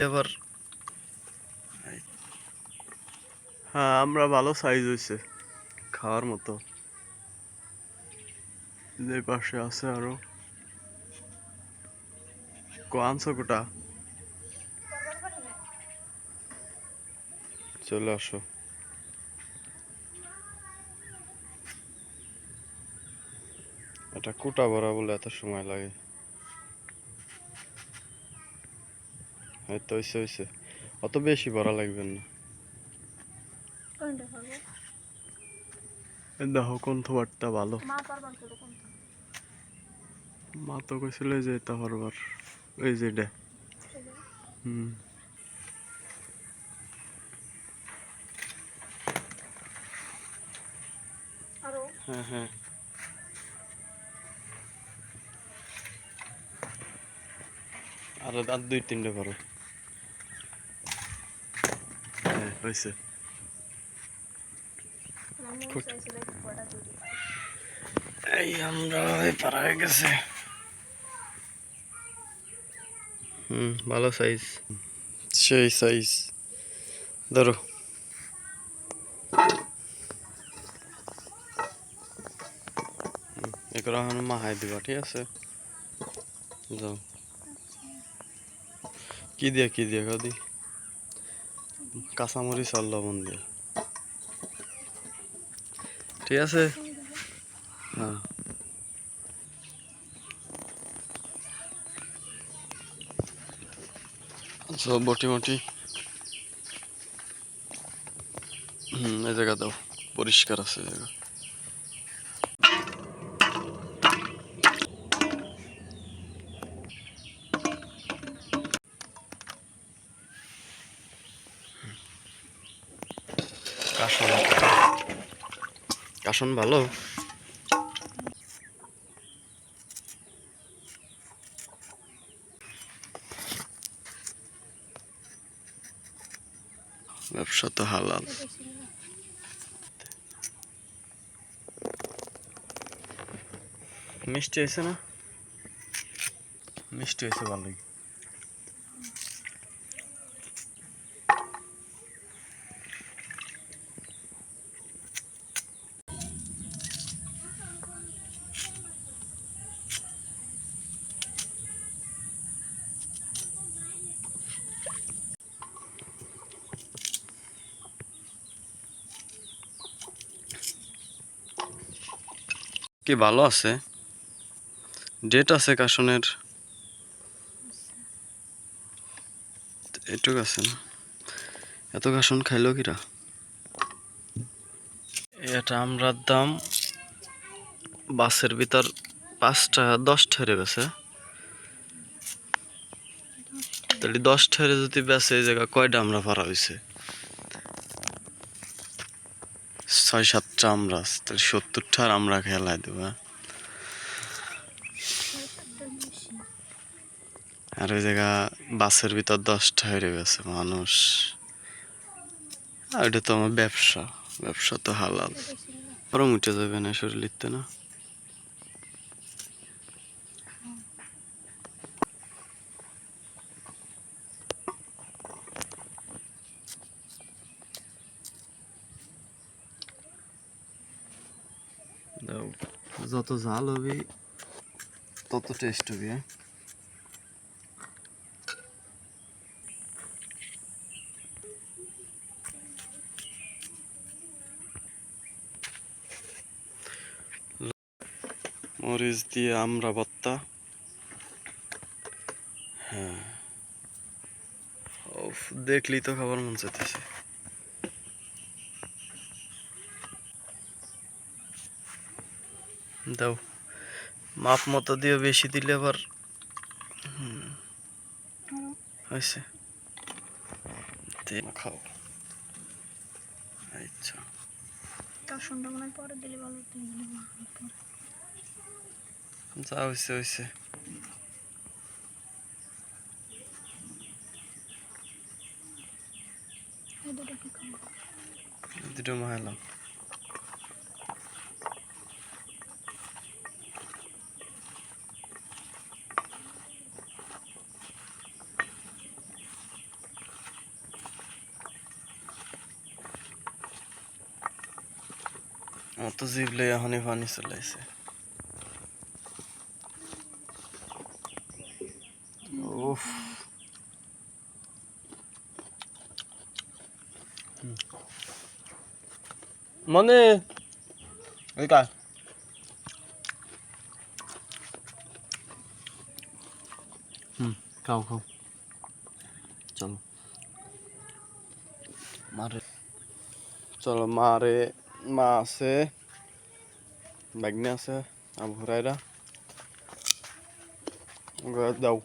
এবার হ্যাঁ আমরা ভালো সাইজ হয়েছে খাওয়ার মতো। যে পাশে আছে আরও। আনছো কোটা? চলে আসো। এটা কুটা ভরা বলে এত সময় লাগে। হয়তো হয়েছে হয়েছে অত বেশি ভরা লাগবে না। দেখো কোন থোয়ারটা ভালো। মা তো কইছিল যে এটা হরবার ওই যে হুম। হ্যাঁ হ্যাঁ। আর আর দুই তিনটে করো হ্যাঁ দিদি এই আমরা পারা হয়ে গেছে। হুম ভালো সাইজ সেই সাইজ ধরো। এগুলো এখন মাহাই দিবা ঠিক আছে? যাও। কি দিয়ে কি দিয়ে দি? কাঁচামরিচ আর লবণ দিয়ে। ঠিক আছে? হ্যাঁ। সব বটি মটি হুম এই জায়গা দাও। পরিষ্কার আছে জায়গা। কাশন কাশন ভালো? ব্যবসা তো হালাল। মিষ্টি হয়েছে না? মিষ্টি হয়েছে ভালোই। কি ভালো আছে? ডেট আছে কাশনের? এটুক আছে না? এত কাশন খাইলো কিরা? এটা আমরার দাম বাসের ভিতর পাঁচটা, দশটা হেরে গেছে তাহলে দশটা হেরে যদি বেছে এই জায়গা কয়টা আমরা ভাড়া হয়েছে ছয় সাতটা আমরা, তাহলে সত্তরটা আর আমরা খেলায় দেবো হ্যাঁ? আর ওই জায়গা বাসের ভিতর দশটা হয়ে গেছে মানুষ। আর এটা তো আমার ব্যবসা ব্যবসা তো হালাল। পরম উঠে যাবে না শরীর লিখতে না? যত জাল হবে, তত টেস্ট হবে হ্যাঁ? মরিচ দিয়ে আমরা ভর্তা। হ্যাঁ। দেখলেই তো খাবার মন চাইতেছে। দাও। মাপ মতো দিয়ে বেশি দিলে আবার হয়েছে। খাও। আচ্ছা। যা হয়েছে হয়েছে? দুটো মাহালাম আমার তো জিবলে এখনই পানি চলে আসে উফ মানে এই কাজ হুম খাও খাও চলো মারে চলো মারে মা আছে বাগনে আছে আবু হুরাইরা দাও